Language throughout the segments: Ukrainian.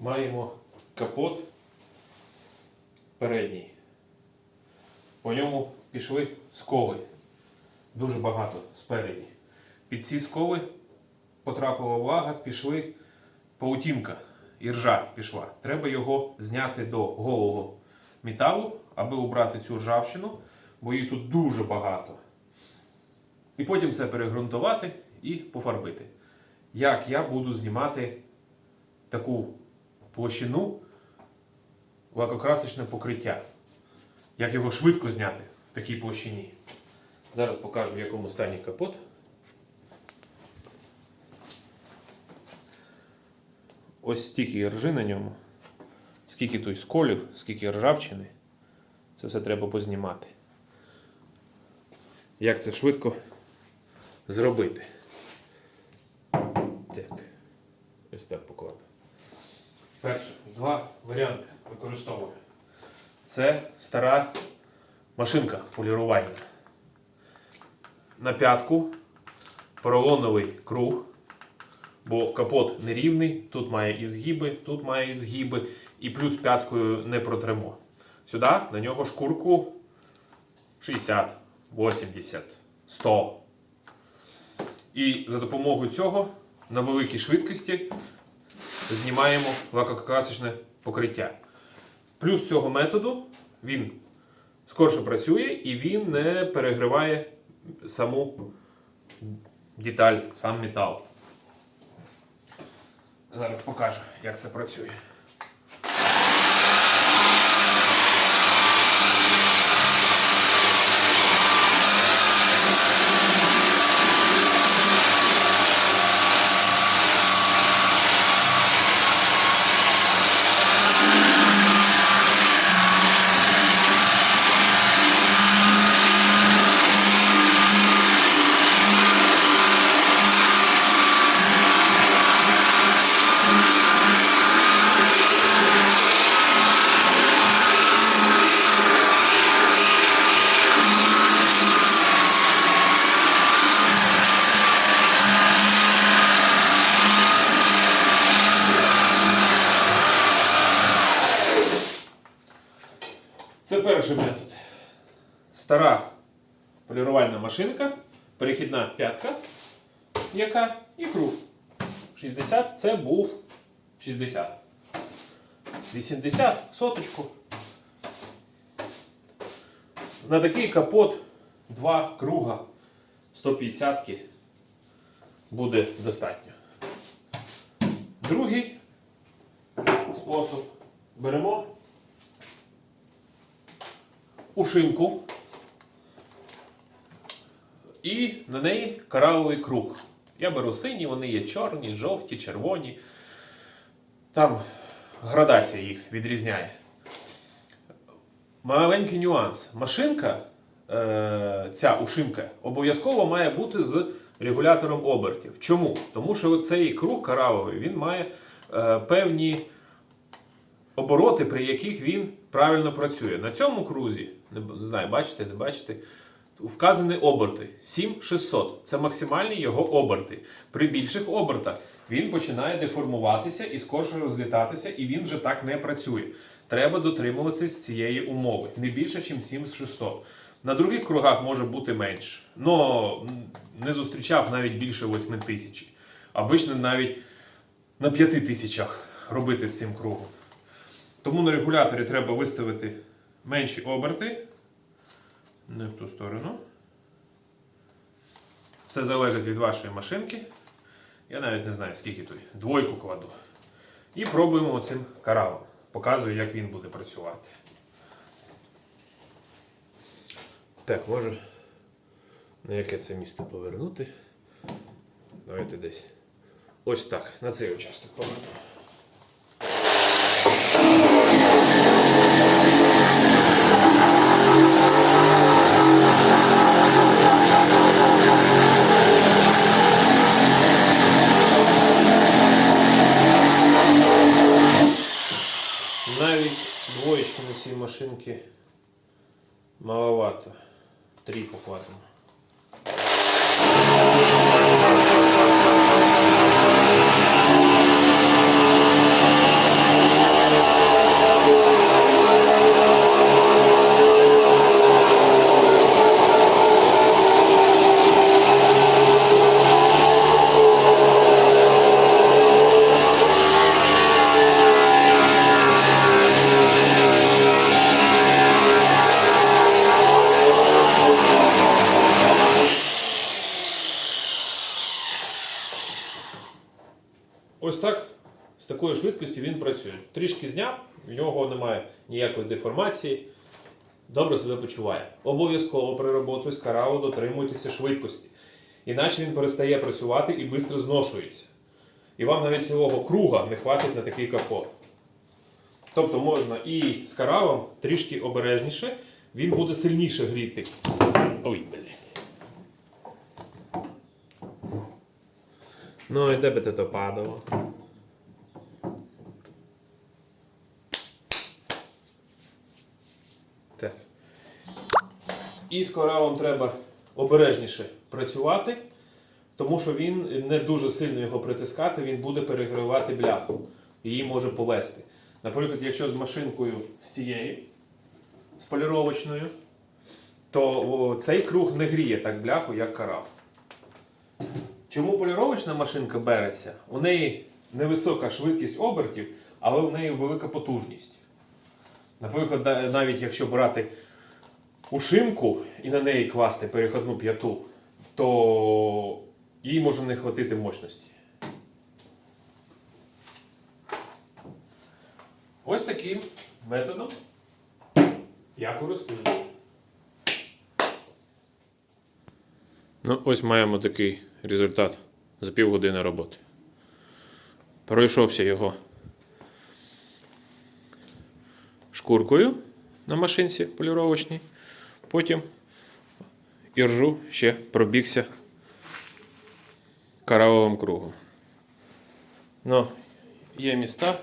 маємо капот передній. По ньому пішли сколи. Дуже багато спереді. Під ці сколи потрапила влага, пішли паутінка, іржа пішла. Треба його зняти до голого металу, аби убрати цю ржавчину, бо її тут дуже багато. І потім це перегрунтувати і пофарбити. Як я буду знімати таку площину лакокрасочне покриття? Як його швидко зняти в такій площині? Зараз покажу, в якому стані капот. Ось стільки ржи на ньому, скільки тут сколів, скільки ржавчини. Це все треба познімати. Як це швидко зробити? Так. Ось так покладу. Перше, два варіанти використовую. Це стара машинка полірування. На п'ятку поролоновий круг, бо капот нерівний, тут має і згиби, тут має і згиби, і плюс п'яткою не протремо. Сюди на нього шкурку 60, 80, 100. І за допомогою цього на великій швидкості знімаємо лакокрасочне покриття. Плюс цього методу він скорше працює і він не перегриває саму деталь, сам метал. Зараз покажу, як це працює. Це перший метод. Стара полірувальна машинка, перехідна п'ятка, яка і круг. 60 це був 60. 80 соточку. На такий капот два круга 150 буде достатньо. Другий спосіб беремо ушинку і на неї кораловий круг. Я беру сині, вони є чорні, жовті, червоні. Там градація їх відрізняє. Маленький нюанс. Машинка, е, ця ушинка, обов'язково має бути з регулятором обертів. Чому? Тому що цей круг кораловий він має е, певні обороти, при яких він правильно працює. На цьому крузі, не знаю, бачите, не бачите, вказані оберти 7600. Це максимальні його оберти. При більших обертах він починає деформуватися і скорше розлітатися, і він вже так не працює. Треба дотримуватись цієї умови. Не більше, ніж 7600. На других кругах може бути менше. Но не зустрічав навіть більше 8 тисяч. Обично навіть на 5 тисячах робити з цим кругом. Тому на регуляторі треба виставити менші оберти. Не в ту сторону. Все залежить від вашої машинки. Я навіть не знаю, скільки тут. Двойку кладу. І пробуємо цим коралом. Показую, як він буде працювати. Так, може на яке це місце повернути. Давайте десь. Ось так, на цей участок поверну. Навіть двоєчки машинки цій маловато. Три покладемо. Так, з такою швидкістю він працює. Трішки зняв, в нього немає ніякої деформації. Добре себе почуває. Обов'язково при роботі з карао дотримуйтеся швидкості. Іначе він перестає працювати і швидко зношується. І вам навіть цілого круга не хватить на такий капот. Тобто можна і з каравом трішки обережніше, він буде сильніше гріти. Ой, блядь. Ну і де би це то падало? І з коралом треба обережніше працювати, тому що він не дуже сильно його притискати, він буде перегрівати бляху. Її може повести. Наприклад, якщо з машинкою з цією, з поліровочною, то цей круг не гріє так бляху, як карав. Чому поліровочна машинка береться? У неї невисока швидкість обертів, але в неї велика потужність. Наприклад, навіть якщо брати ушимку і на неї класти переходну п'яту, то їй може не хватити мощності. Ось таким методом я користуюсь. Ну, ось маємо такий результат за півгодини роботи. Пройшовся його шкуркою на машинці поліровочній. Потім іржу ще пробігся каравовим кругом. Ну, є міста,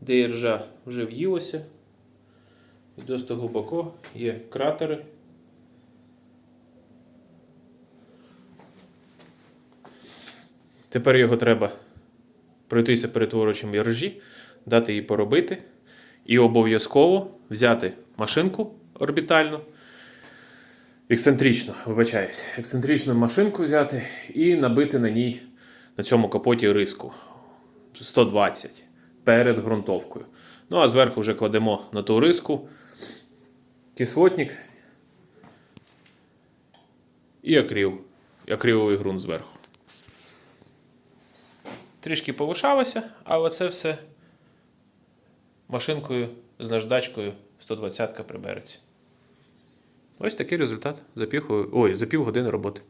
де іржа вже в'їлася. І досить глибоко є кратери. Тепер його треба пройтися перетворювачем іржі, дати їй поробити. І обов'язково взяти машинку орбітальну, ексцентричну, вибачаюсь, ексцентричну машинку взяти і набити на ній на цьому капоті риску 120 перед ґрунтовкою. Ну а зверху вже кладемо на ту риску кислотник і акрил, акриловий ґрунт зверху. Трішки повишалося, але це все машинкою з наждачкою 120 прибереться. Ось такий результат за пів, за пів години роботи.